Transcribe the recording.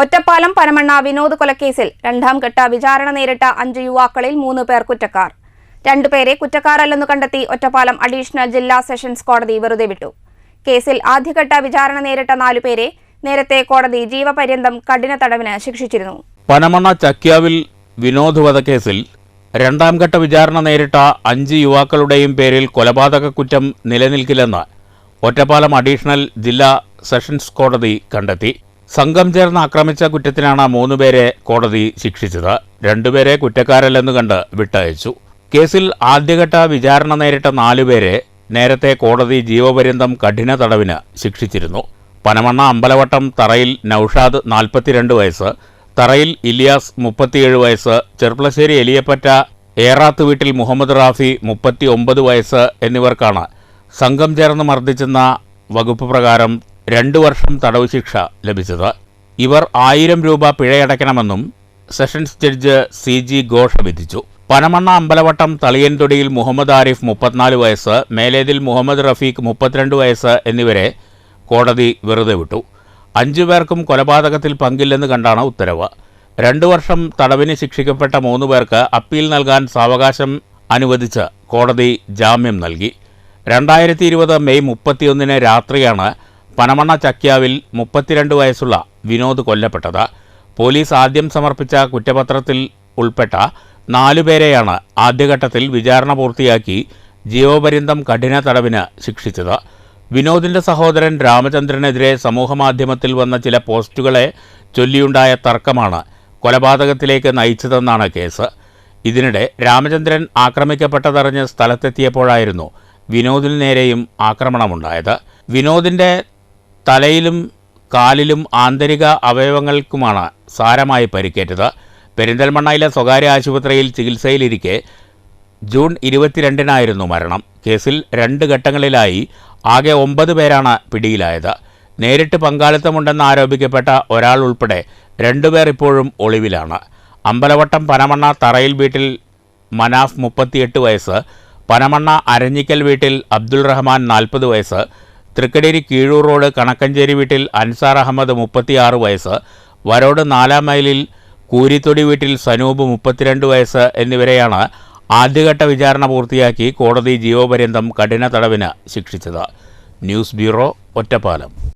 ഒറ്റപ്പാലം പനമണ്ണ വിനോദ് കൊലക്കേസിൽ രണ്ടാം ഘട്ട വിചാരണ നേരിട്ട അഞ്ച് യുവാക്കളിൽ മൂന്ന് പേർ കുറ്റക്കാർ. രണ്ടുപേരെ കുറ്റക്കാരല്ലെന്ന് കണ്ടെത്തി ഒറ്റപ്പാലം അഡീഷണൽ ജില്ലാ സെഷൻസ് കോടതി വെറുതെ വിട്ടു. കേസിൽ ആദ്യഘട്ട വിചാരണ നേരിട്ട നാലുപേരെ നേരത്തെ കോടതി ജീവപര്യന്തം കഠിന തടവിന് ശിക്ഷിച്ചിരുന്നു. പനമണ്ണ ചക്യാവിൽ വിനോദ് വധക്കേസിൽ രണ്ടാം ഘട്ട വിചാരണ നേരിട്ട അഞ്ച് യുവാക്കളുടെയും പേരിൽ കൊലപാതക കുറ്റം നിലനിൽക്കില്ലെന്ന് ഒറ്റപ്പാലം അഡീഷണൽ ജില്ലാ സെഷൻസ് കോടതി കണ്ടെത്തി. സംഘം ചേർന്ന് ആക്രമിച്ച കുറ്റത്തിനാണ് മൂന്നുപേരെ കോടതി ശിക്ഷിച്ചത്. രണ്ടുപേരെ കുറ്റക്കാരല്ലെന്ന് കണ്ട് വിട്ടയച്ചു. കേസിൽ ആദ്യഘട്ട വിചാരണ നേരിട്ട നാലുപേരെ നേരത്തെ കോടതി ജീവപര്യന്തം കഠിന തടവിന് ശിക്ഷിച്ചിരുന്നു. പനമണ്ണ അമ്പലവട്ടം തറയിൽ നൌഷാദ് നാൽപ്പത്തിരണ്ട് വയസ്സ് തറയിൽ ഇലിയാസ് മുപ്പത്തിയേഴ് വയസ്സ് ചെർപ്പളശ്ശേരി എലിയപ്പറ്റ ഏറാത്ത് വീട്ടിൽ മുഹമ്മദ് റാഫി മുപ്പത്തി ഒമ്പത് വയസ്സ് എന്നിവർക്കാണ് സംഘം ചേർന്ന് മർദ്ദിച്ചെന്ന വകുപ്പ് പ്രകാരം രണ്ടു വർഷം തടവ് ശിക്ഷ ലഭിച്ചത്. ഇവർ ആയിരം രൂപ പിഴയടയ്ക്കണമെന്നും sessions judge C G Ghosha വിധിച്ചു. പനമണ്ണ അമ്പലവട്ടം തളിയൻതൊടിയിൽ മുഹമ്മദ് ആരിഫ് മുപ്പത്തിനാല് വയസ്സ് മേലേതിൽ മുഹമ്മദ് റഫീഖ് മുപ്പത്തിരണ്ട് വയസ്സ് എന്നിവരെ കോടതി വെറുതെ വിട്ടു. അഞ്ചു പേർക്കും കൊലപാതകത്തിൽ പങ്കില്ലെന്ന് കണ്ടാണ് ഉത്തരവ്. രണ്ടു വർഷം തടവിന് ശിക്ഷിക്കപ്പെട്ട മൂന്ന് പേർക്ക് അപ്പീൽ നൽകാൻ സാവകാശം അനുവദിച്ച് കോടതി ജാമ്യം നൽകി. രണ്ടായിരത്തി ഇരുപത് മെയ് മുപ്പത്തിയൊന്നിന് രാത്രിയാണ് പനമണ്ണ ചക്യാവിൽ മുപ്പത്തിരണ്ട് വയസ്സുള്ള വിനോദ് കൊല്ലപ്പെട്ടത്. പോലീസ് ആദ്യം സമർപ്പിച്ച കുറ്റപത്രത്തിൽ ഉൾപ്പെട്ട നാലുപേരെയാണ് ആദ്യഘട്ടത്തിൽ വിചാരണ പൂർത്തിയാക്കി ജീവപര്യന്തം കഠിന തടവിന് ശിക്ഷിച്ചത്. വിനോദിന്റെ സഹോദരൻ രാമചന്ദ്രനെതിരെ സമൂഹമാധ്യമത്തിൽ വന്ന ചില പോസ്റ്റുകളെ ചൊല്ലിയുണ്ടായ തർക്കമാണ് കൊലപാതകത്തിലേക്ക് നയിച്ചതെന്നാണ് കേസ്. ഇതിനിടെ രാമചന്ദ്രൻ ആക്രമിക്കപ്പെട്ടതറിഞ്ഞ് സ്ഥലത്തെത്തിയപ്പോഴായിരുന്നു വിനോദിന് നേരെയും ആക്രമണമുണ്ടായത്. വിനോദിന്റെ തലയിലും കാലിലും ആന്തരിക അവയവങ്ങൾക്കുമാണ് സാരമായി പരിക്കേറ്റത്. പെരിന്തൽമണ്ണയിലെ സ്വകാര്യ ആശുപത്രിയിൽ ചികിത്സയിലിരിക്കെ ജൂൺ ഇരുപത്തിരണ്ടിനായിരുന്നു മരണം. കേസിൽ രണ്ട് ഘട്ടങ്ങളിലായി ആകെ ഒമ്പത് പേരാണ് പിടിയിലായത്. നേരിട്ട് പങ്കാളിത്തമുണ്ടെന്ന് ആരോപിക്കപ്പെട്ട ഒരാൾ ഉൾപ്പെടെ രണ്ടുപേർ ഇപ്പോഴും ഒളിവിലാണ്. അമ്പലവട്ടം പനമണ്ണ തറയിൽ വീട്ടിൽ മനാഫ് മുപ്പത്തിയെട്ട് വയസ്സ് പനമണ്ണ അരഞ്ഞിക്കൽ വീട്ടിൽ അബ്ദുൾ റഹ്മാൻ നാൽപ്പത് വയസ്സ് തൃക്കടേരി കീഴൂർ റോഡ് കണക്കഞ്ചേരി വീട്ടിൽ അൻസാർ അഹമ്മദ് മുപ്പത്തിയാറ് വയസ്സ് വരോട് നാലാം മൈലിൽ കൂരിത്തൊടി വീട്ടിൽ സനൂപ് മുപ്പത്തിരണ്ട് വയസ്സ് എന്നിവരെയാണ് ആദ്യഘട്ട വിചാരണ പൂർത്തിയാക്കി കോടതി ജീവപര്യന്തം കഠിന തടവിന് ശിക്ഷിച്ചത്. News bureau Ottapalam.